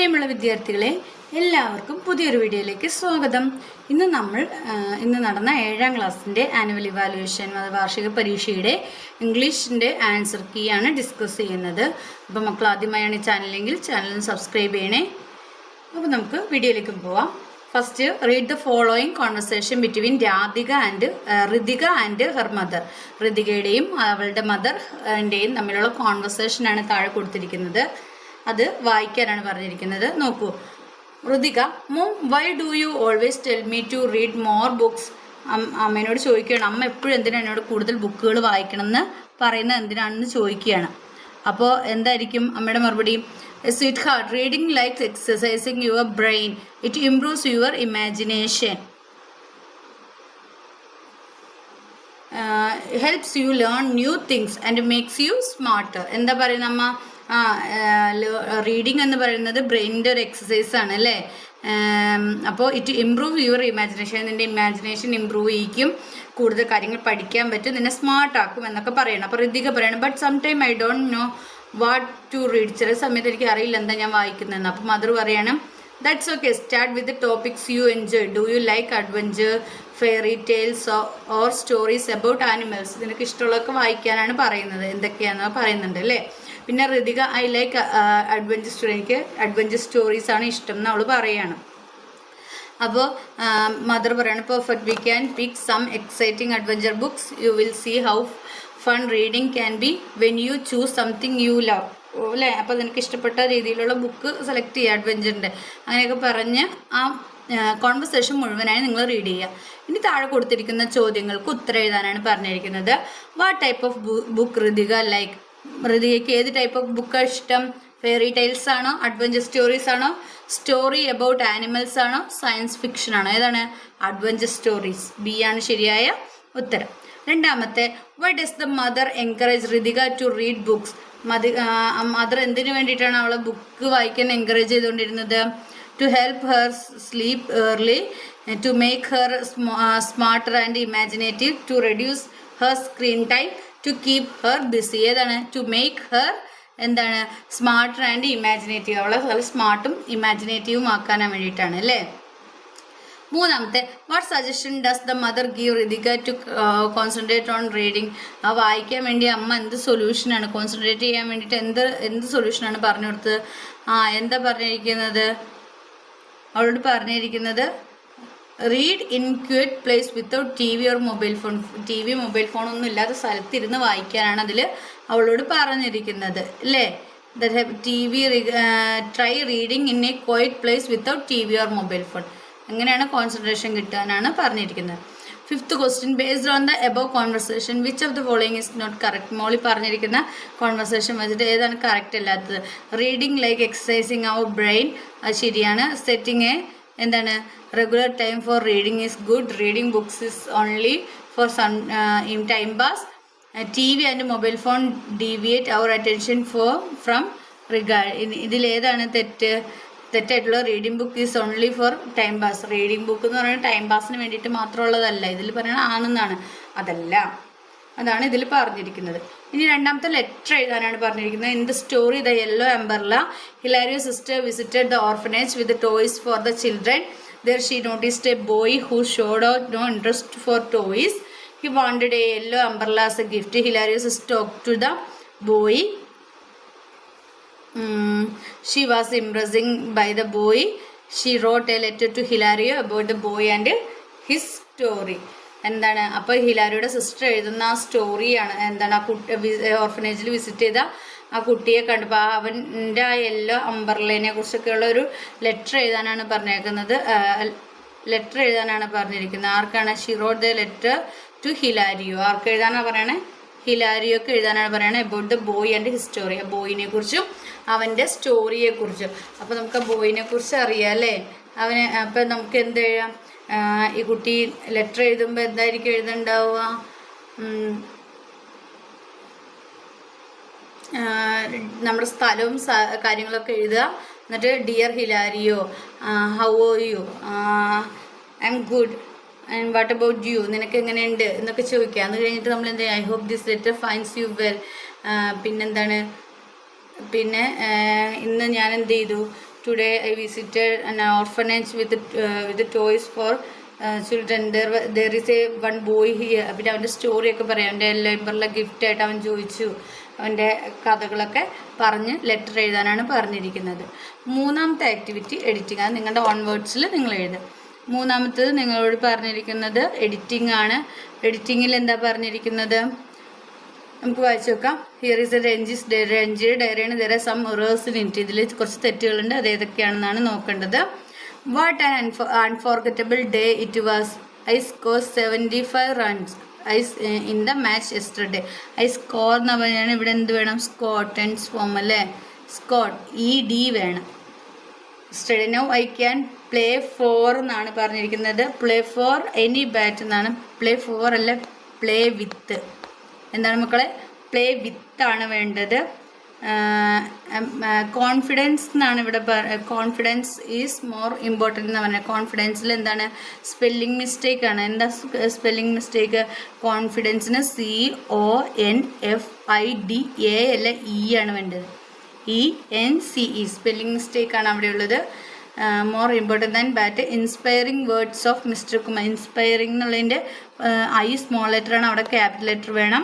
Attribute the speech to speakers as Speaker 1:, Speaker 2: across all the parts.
Speaker 1: പ്രിയമുള്ള വിദ്യാർത്ഥികളെ എല്ലാവർക്കും പുതിയൊരു വീഡിയോയിലേക്ക് സ്വാഗതം. ഇന്ന് നമ്മൾ ഇന്ന് നടന്ന ഏഴാം ക്ലാസ്സിന്റെ ആനുവൽ ഇവാലുവേഷൻ അത് വാർഷിക പരീക്ഷയുടെ ഇംഗ്ലീഷിന്റെ ആൻസർ കീ ആണ് ഡിസ്കസ് ചെയ്യുന്നത്. അപ്പോൾ മക്കൾ ആദ്യമായാണ് ഈ ചാനലെങ്കിൽ ചാനൽ സബ്സ്ക്രൈബ് ചെയ്യണേ. അപ്പോൾ നമുക്ക് വീഡിയോയിലേക്ക് പോവാം. First read the following conversation between Radhika and Rithika and her mother ഋതികയുടെയും അവളുടെ മദറിന്റെയും തമ്മിലുള്ള കോൺവെർസേഷനാണ് താഴെ കൊടുത്തിരിക്കുന്നത്. അത് വായിക്കാനാണ് പറഞ്ഞിരിക്കുന്നത്. നോക്കൂ. Rithika mom why do you always tell me to read more books അമ്മേനോട് ചോദിക്കുകയാണ്. അമ്മ എപ്പോഴും എന്തിനാണ് എന്നോട് കൂടുതൽ ബുക്കുകൾ വായിക്കണം എന്ന് പറയുന്നത് എന്തിനാണെന്ന് ചോദിക്കുകയാണ്. അപ്പോൾ എന്തായിരിക്കും അമ്മയുടെ മറുപടി? Sweetheart reading like exercising your brain it improves your imagination helps you learn new things and makes you smart എന്താ പറയുന്നത് അമ്മ? ആ റീഡിംഗ് എന്ന് പറയുന്നത് ബ്രെയിനിന്റെ ഒരു എക്സസൈസ് ആണ് അല്ലേ? അപ്പോൾ ഇറ്റ് ഇമ്പ്രൂവ് യുവർ ഇമാജിനേഷൻ നിന്റെ ഇമാജിനേഷൻ ഇമ്പ്രൂവ് ചെയ്യിക്കും. കൂടുതൽ കാര്യങ്ങൾ പഠിക്കാൻ പറ്റും. നിന്നെ സ്മാർട്ട് ആക്കും എന്നൊക്കെ പറയണം. അപ്പോൾ ഋതിക പറയണം but some time I don't know what to read ചില സമയത്ത് എനിക്ക് അറിയില്ല എന്താ ഞാൻ വായിക്കുന്നതെന്ന്. അപ്പോൾ മദർ പറയണം that's okay start with topics you enjoy do you like adventure fairy tales or stories about animals നിനക്ക് ഇഷ്ടമുള്ളതൊക്കെ വായിക്കാനാണ് പറയുന്നത്. എന്തൊക്കെയാണെന്ന് പറയുന്നുണ്ട് അല്ലേ? പിന്നെ Rithika I like adventure story എനിക്ക് അഡ്വഞ്ചർ സ്റ്റോറീസ് ആണ് ഇഷ്ടം എന്ന് അവൾ പറയുകയാണ് അപ്പോൾ മദർ പറയാണ് perfect we can pick some exciting adventure books you will see how fun reading can be when you choose something you love അല്ലേ? അപ്പോൾ നിനക്ക് ഇഷ്ടപ്പെട്ട രീതിയിലുള്ള ബുക്ക് സെലക്ട് ചെയ്യുക അഡ്വഞ്ചറിന്റെ അങ്ങനെയൊക്കെ പറഞ്ഞ് ആ കോൺവെർസേഷൻ മുഴുവനായി നിങ്ങൾ റീഡ് ചെയ്യുക. ഇനി താഴെ കൊടുത്തിരിക്കുന്ന ചോദ്യങ്ങൾക്ക് ഉത്തരം എഴുതാനാണ് പറഞ്ഞിരിക്കുന്നത്. What type of book Ritika like ഋതികയ്ക്ക് ഏത് ടൈപ്പ് ഓഫ് ബുക്കാണ് ഇഷ്ടം? ഫെയറി ടൈൽസ് ആണോ? അഡ്വഞ്ചർ സ്റ്റോറീസ് ആണോ? സ്റ്റോറി അബൌട്ട് ആനിമൽസ് ആണോ? സയൻസ് ഫിക്ഷൻ ആണോ? ഏതാണ്? അഡ്വഞ്ചർ സ്റ്റോറീസ് ബി ആണ് ശരിയായ ഉത്തരം. രണ്ടാമത്തെ what is the mother encourage Ritika to read books മതി മദർ എന്തിനു വേണ്ടിയിട്ടാണ് അവളെ ബുക്ക് വായിക്കാൻ എൻകറേജ് ചെയ്തുകൊണ്ടിരുന്നത്? To help her sleep early to make her smarter and imaginative to reduce her screen time to keep her busy ഏതാണ്? To make her എന്താണ്? Smarter and imaginative അവളെ നല്ല സ്മാർട്ടും ഇമാജിനേറ്റീവും ആക്കാനാ വേണ്ടിയിട്ടാണ് അല്ലേ? മൂന്നാമത്തെ what suggestion does the mother give Rithika to concentrate on reading ആ വായിക്കാൻ വേണ്ടി അമ്മ എന്ത് സൊല്യൂഷനാണ് കോൺസെൻട്രേറ്റ് ചെയ്യാൻ വേണ്ടിയിട്ട് എന്ത് എന്ത് സൊല്യൂഷനാണ് പറഞ്ഞു കൊടുത്തത്? ആ എന്താ പറഞ്ഞിരിക്കുന്നത്? അവളോട് പറഞ്ഞിരിക്കുന്നത് read in quiet place without T V or mobile phone T V mobile phone ഒന്നും ഇല്ലാത്ത സ്ഥലത്തിരുന്ന് വായിക്കാനാണ് അതിൽ അവളോട് പറഞ്ഞിരിക്കുന്നത്. അല്ലേ T V try reading in a quiet place without T V or mobile phone അങ്ങനെയാണ് കോൺസെൻട്രേഷൻ കിട്ടാനാണ് പറഞ്ഞിരിക്കുന്നത്? Fifth question based on the above conversation which of the following is not correct മോളി പറഞ്ഞിരിക്കുന്ന കോൺവെർസേഷൻ വെച്ചിട്ട് ഏതാണ് കറക്റ്റ് അല്ലാത്തത്? Reading like exercising our brain അത് ശരിയാണ്. Setting a എന്താണ്? Regular time for reading is good reading books is only for some in time pass T V and mobile phone deviate our attention for from regard ഇതിലേതാണ് തെറ്റ്? തെറ്റായിട്ടുള്ള reading book is only for time pass reading book എന്ന് പറയുന്നത് time പാസിന് വേണ്ടിയിട്ട് മാത്രമുള്ളതല്ല. ഇതിൽ പറയണത് ആണെന്നാണ്. അതല്ല. അതാണ് ഇതിൽ പറഞ്ഞിരിക്കുന്നത്. ഇനി രണ്ടാമത്തെ ലെറ്റർ എഴുതാനാണ് പറഞ്ഞിരിക്കുന്നത്. In the story the yellow umbrella Hilaria sister visited the orphanage with toys for the children there she noticed a boy who showed out no interest for toys he wanted a yellow umbrella as a gift Hilario's talk to the boy she was impressing by the boy she wrote a letter to Hilario about the boy and his story എന്താണ്? അപ്പോൾ ഹിലാരിയുടെ sister എഴുതുന്ന ആ സ്റ്റോറിയാണ് എന്താണ്? ആ കുട്ടി ഓർഫനേജിൽ visit ചെയ്ത ആ കുട്ടിയെ കണ്ടപ്പോൾ അവന്റെ ആ യെല്ലോ അമ്പർലേനെ കുറിച്ചൊക്കെയുള്ള ഒരു ലെറ്റർ എഴുതാനാണ് പറഞ്ഞേക്കുന്നത്. ലെറ്റർ എഴുതാനാണ് പറഞ്ഞിരിക്കുന്നത്. ആർക്കാണ്? She wrote the letter to Hilario. ആർക്ക് എഴുതാനാണ് പറയണേ? ഹിലാരിയൊക്കെ എഴുതാനാണ് പറയുന്നത് about the boy and his story ആ ബോയിനെ കുറിച്ചും അവന്റെ സ്റ്റോറിയെ കുറിച്ചും. അപ്പോൾ നമുക്ക് ആ ബോയിനെ കുറിച്ച് അറിയാം അല്ലേ? അവന് അപ്പം നമുക്ക് എന്ത് എഴുതാം? ഈ കുട്ടി ലെറ്റർ എഴുതുമ്പോൾ എന്തായിരിക്കും എഴുതണ്ടാവുക? നമ്മുടെ സ്ഥലവും കാര്യങ്ങളൊക്കെ എഴുതുക. എന്നിട്ട് dear Hilario how are you I'm good and what about you നിനക്ക് എങ്ങനെയുണ്ട്? എന്നൊക്കെ ചോദിക്കുക. അത് കഴിഞ്ഞിട്ട് നമ്മൾ എന്താ I hope this letter finds you well പിന്നെന്താണ്? പിന്നെ ഇന്ന് ഞാൻ എന്ത് ചെയ്തു? Today I visited an orphanage with uh, with toys for children there is a one boy here പിന്നെ അവന്റെ സ്റ്റോറിയൊക്കെ പറയാം. അവന്റെ ലൈബ്രറിലെ ഗിഫ്റ്റായിട്ട് അവൻ ചോദിച്ചു. അവന്റെ കഥകളൊക്കെ പറഞ്ഞ് ലെറ്റർ എഴുതാനാണ് പറഞ്ഞിരിക്കുന്നത്. മൂന്നാമത്തെ ആക്ടിവിറ്റി എഡിറ്റിംഗ് അത് നിങ്ങളുടെ ഓൺ വേർഡ്സിൽ നിങ്ങൾ എഴുതുക. മൂന്നാമത്തത് നിങ്ങളോട് പറഞ്ഞിരിക്കുന്നത് എഡിറ്റിംഗ് ആണ്. എഡിറ്റിങ്ങിൽ എന്താ പറഞ്ഞിരിക്കുന്നത്? നമുക്ക് വായിച്ചു നോക്കാം. ഹിയർ ഇസ് എ രഞ്ജിസ് രഞ്ജിയുടെ ഡയറിയാണ് ഇതേ സം എറേഴ്സ് ഇൻ ഇതിൽ കുറച്ച് തെറ്റുകളുണ്ട്. അത് ഏതൊക്കെയാണെന്നാണ് നോക്കേണ്ടത്. What an unforgettable day it was I score seventy five runs I in the match yesterday I score എന്ന് പറഞ്ഞാൽ ഇവിടെ എന്ത് വേണം? സ്കോട്ടൻസ് ഫോം അല്ലേ? സ്കോട്ട് ഇ ഡി വേണം. Study now I can play for എന്നാണ് പറഞ്ഞിരിക്കുന്നത്. പ്ലേ ഫോർ എനി ബാറ്റ് എന്നാണ്. പ്ലേ ഫോർ അല്ല പ്ലേ വിത്ത് എന്താണ് മക്കളെ? പ്ലേ വിത്ത് ആണ് വേണ്ടത്. കോൺഫിഡൻസ് എന്നാണ് ഇവിടെ കോൺഫിഡൻസ് ഈസ് മോർ ഇമ്പോർട്ടന്റ് എന്ന് പറഞ്ഞത് കോൺഫിഡൻസിൽ എന്താണ്? സ്പെല്ലിംഗ് മിസ്റ്റേക്ക് ആണ്. എന്താ spelling mistake കോൺഫിഡൻസിന് C O N F I D A അല്ല ഇ ആണ് വേണ്ടത്. E N C E spelling mistake ആണ് അവിടെ ഉള്ളത്. More important than bat inspiring words of Mister Kumar inspiring എന്നുള്ളതിന്റെ ഐ സ്മോൾ ലെറ്റർ ആണ്. അവിടെ ക്യാപിറ്റൽ ലെറ്റർ വേണം.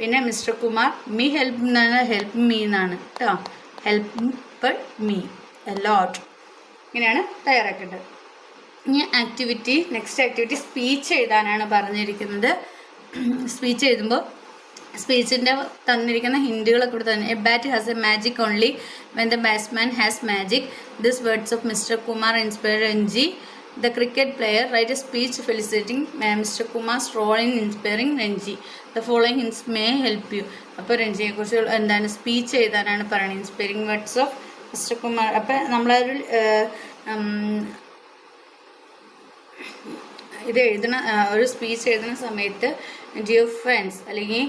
Speaker 1: പിന്നെ മിസ്റ്റർ കുമാർ മീ ഹെൽപ്പ് എന്നാണ് ഹെൽപ്പ് മീ എന്നാണ് കേട്ടോ ഹെൽപ്പ് മീ എല്ലോട്ട് ഇങ്ങനെയാണ് തയ്യാറാക്കേണ്ടത്. ഇനി ആക്ടിവിറ്റി നെക്സ്റ്റ് ആക്ടിവിറ്റി സ്പീച്ച് എഴുതാനാണ് പറഞ്ഞിരിക്കുന്നത്. സ്പീച്ച് എഴുതുമ്പോൾ സ്പീച്ചിന്റെ തന്നിരിക്കുന്ന ഹിൻഡുകളൊക്കെ കൂടെ തന്നെ a bat has a magic only when the batsman has magic this words of Mister Kumar inspire Ranji the cricket player write a speech felicitating Mister Kumar role in inspiring Ranji the following hints may help you അപ്പോൾ രഞ്ജിയെക്കുറിച്ച് എന്താണ് speech എഴുതാനാണ് പറയുന്നത്? Inspiring words of Mister Kumar അപ്പോൾ നമ്മളൊരു ഇത് എഴുതുന്ന ഒരു സ്പീച്ച് എഴുതുന്ന സമയത്ത് ഡിയർ ഫ്രണ്ട്സ് അല്ലെങ്കിൽ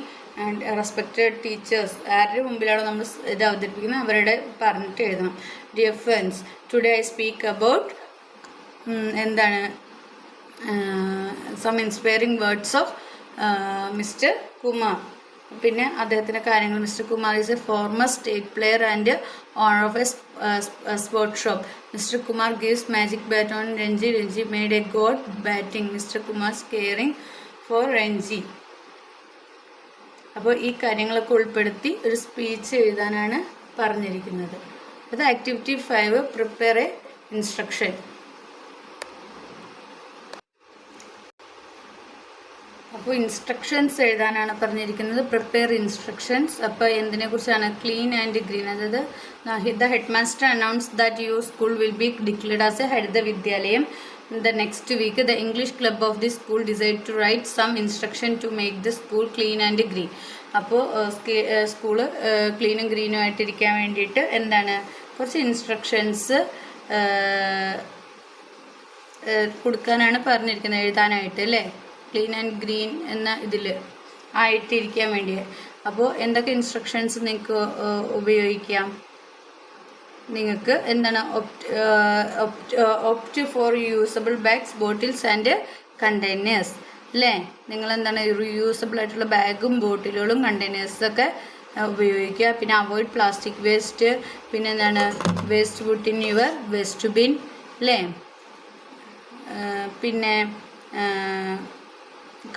Speaker 1: റെസ്പെക്റ്റഡ് ടീച്ചേഴ്സ് ആരുടെ മുമ്പിലാണോ നമ്മൾ ഇത് അവതരിപ്പിക്കുന്നത്? അവരുടെ പറഞ്ഞിട്ട് എഴുതണം. Dear friends today I speak about എന്താണ് some inspiring words of Mister Kumar പിന്നെ അദ്ദേഹത്തിന്റെ കാര്യങ്ങൾ Mister Kumar is a former state player and owner of a sports shop Mister Kumar gives magic bat on Ranji Ranji made a good batting Mister Kumar's caring for Ranji അപ്പോൾ ഈ കാര്യങ്ങളൊക്കെ ഉൾപ്പെടുത്തി ഒരു speech എഴുതാനാണ് പറഞ്ഞിരിക്കുന്നത്. അത് activity five prepare a instruction അപ്പോൾ instructions എഴുതാനാണ് പറഞ്ഞിരിക്കുന്നത്. പ്രിപ്പയർ ഇൻസ്ട്രക്ഷൻസ് അപ്പോൾ എന്തിനെ കുറിച്ചാണ് ക്ലീൻ ആൻഡ് ഗ്രീൻ അതായത് the headmaster announce that your school will be declared as a Haritha Vidyalayam the next week the English club of the school decide to write some instruction to make the school clean and green അപ്പോൾ school ക്ലീനും ഗ്രീനും ആയിട്ടിരിക്കാൻ വേണ്ടിയിട്ട് എന്താണ്? കുറച്ച് instructions കൊടുക്കാനാണ് പറഞ്ഞിരിക്കുന്നത്. എഴുതാനായിട്ട് അല്ലേ? ക്ലീൻ ആൻഡ് ഗ്രീൻ എന്ന ഇതിൽ ആയിട്ടിരിക്കാൻ വേണ്ടി അപ്പോൾ എന്തൊക്കെ ഇൻസ്ട്രക്ഷൻസ് നിങ്ങൾക്ക് ഉപയോഗിക്കാം? നിങ്ങൾക്ക് എന്താണ് opt for usable bags bottles and containers അല്ലേ? നിങ്ങൾ എന്താണ് റീയൂസബിൾ ആയിട്ടുള്ള ബാഗും ബോട്ടിലുകളും കണ്ടെയ്നേഴ്സൊക്കെ ഉപയോഗിക്കുക. പിന്നെ അവോയ്ഡ് പ്ലാസ്റ്റിക് വേസ്റ്റ് പിന്നെ എന്താണ്? Waste put in your waste bin അല്ലേ? പിന്നെ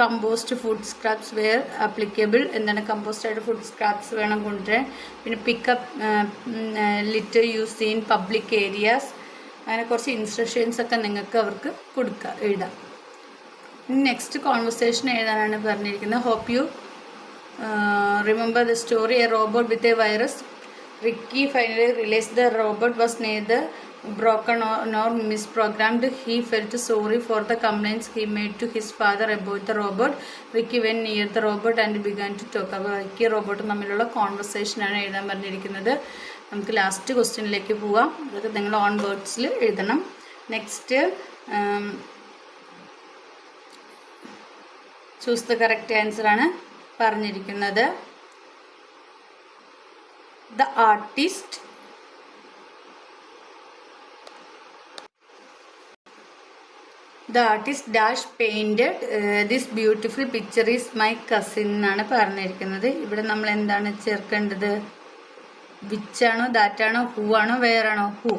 Speaker 1: compost food scraps where applicable എന്താണ് കമ്പോസ്റ്റ് ആയിട്ട് ഫുഡ് സ്ക്രാപ്സ് വേണം കൊണ്ടുവരാൻ? പിന്നെ pick up litter use in public areas അങ്ങനെ കുറച്ച് ഇൻസ്ട്രക്ഷൻസ് ഒക്കെ നിങ്ങൾക്ക് അവർക്ക് കൊടുക്കുക എഴുതാം. നെക്സ്റ്റ് കോൺവെർസേഷൻ എഴുതാനാണ് പറഞ്ഞിരിക്കുന്നത്. Hope you remember the story a robot with a virus Ricky finally release the robot was neither broken or nor misprogrammed. He felt sorry for the complaints he made to his father about the robot. Ricky went near the robot and began to talk. അപ്പോൾ Ricky റോബോട്ടും തമ്മിലുള്ള കോൺവെർസേഷനാണ് എഴുതാൻ പറഞ്ഞിരിക്കുന്നത് നമുക്ക് last ക്വസ്റ്റ്യനിലേക്ക് പോവാം അതൊക്കെ നിങ്ങൾ ഓൺ വേർഡ്സിൽ എഴുതണം next choose the correct answer ആണ് പറഞ്ഞിരിക്കുന്നത് the artist the artist dash painted this beautiful picture is my cousin എന്നാണ് പറഞ്ഞിരിക്കുന്നത്. ഇവിടെ നമ്മൾ എന്താണ് ചേർക്കേണ്ടത്? വിച്ചാണോ ദാറ്റാണോ ഹൂ ആണോ വേറാണോ ഹൂ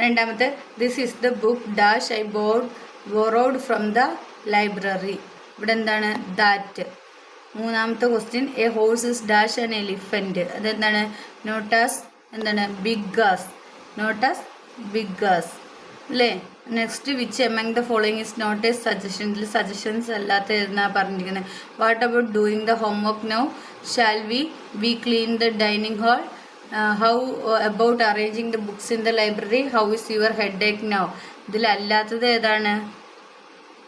Speaker 1: രണ്ടാമത്തെ this is the book dash I board borrowed from the library ഇവിടെ എന്താണ്? ദാറ്റ് മൂന്നാമത്തെ question a horse is dash and elephant അതെന്താണ്? നോട്ടാസ് എന്താണ്? Big as not as big as അല്ലേ next which among the following is not a suggestion ഇതിൽ suggestions അല്ലാത്ത എന്നാണ് പറഞ്ഞിരിക്കുന്നത് what about doing the homework now shall we we clean the dining hall how about arranging the books in the library how is your headache now ഇതിലല്ലാത്തത് ഏതാണ്?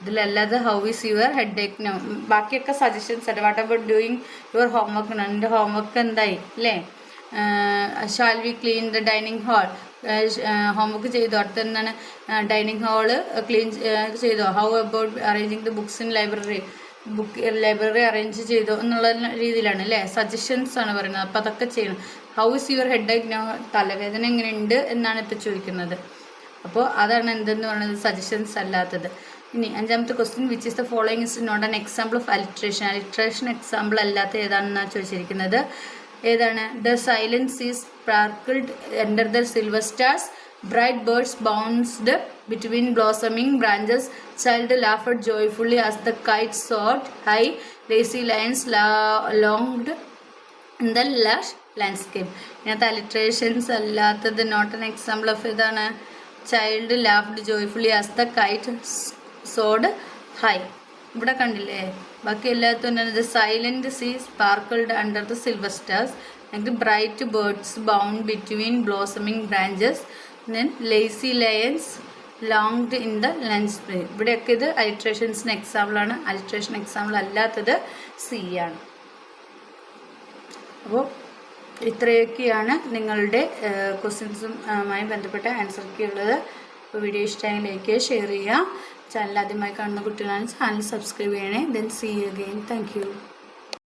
Speaker 1: ഇതിലല്ലാതെ how is your headache now ബാക്കിയൊക്കെ suggestions ആണ് what about doing your home homework എന്റെ homework എന്തായി? അല്ലേ shall we clean the dining hall homework ചെയ്തു. അടുത്ത് എന്താണ് dining hall clean ചെയ്തോ. How about arranging the books in library book library arrange ചെയ്തോ എന്നുള്ള രീതിയിലാണ് അല്ലേ? സജഷൻസ് ആണ് പറയുന്നത്. അപ്പോൾ അതൊക്കെ ചെയ്യണം. How is your headache now തലവേദന എങ്ങനെയുണ്ട് എന്നാണ് ഇപ്പോൾ ചോദിക്കുന്നത്. അപ്പോൾ അതാണ് എന്തെന്ന് പറയുന്നത് സജഷൻസ് അല്ലാത്തത്. ഇനി അഞ്ചാമത്തെ question which is the following is not an example of alliteration alliteration example അല്ലാത്ത ഏതാണെന്നാണ് ചോദിച്ചിരിക്കുന്നത്. ഏതാണ്? The silence is sparkled under the silver stars bright birds bounced between blossoming branches child laughed joyfully as the kite soared high lazy lines longed in the lush landscape ഇതിനകത്ത് അലിട്രേഷൻസ് അല്ലാത്തത് not an example of ഇതാണ്. Child laughed joyfully as the kite soared high ഇവിടെ കണ്ടില്ലേ? ബാക്കി എല്ലാത്തും the silent sea sparkled under the silver stars എന്നിട്ട് bright birds bound between blossoming branches then lazy lions longed in the lunch spray ഇവിടെയൊക്കെ ഇത് അലിട്രേഷൻസിന് എക്സാമ്പിളാണ് alliteration example അല്ലാത്തത് C ആണ്. അപ്പോൾ ഇത്രയൊക്കെയാണ് നിങ്ങളുടെ ക്വസ്റ്റ്യൻസുമായി ബന്ധപ്പെട്ട ആൻസറൊക്കെ ഉള്ളത്. അപ്പോൾ വീഡിയോ ഇഷ്ടമായി ലൈക്ക് ചെയ്യുക ഷെയർ ചെയ്യുക. ചാനൽ ആദ്യമായി കാണുന്ന കുട്ടികളാണ് ചാനൽ സബ്സ്ക്രൈബ് ചെയ്യണേ. Then see again thank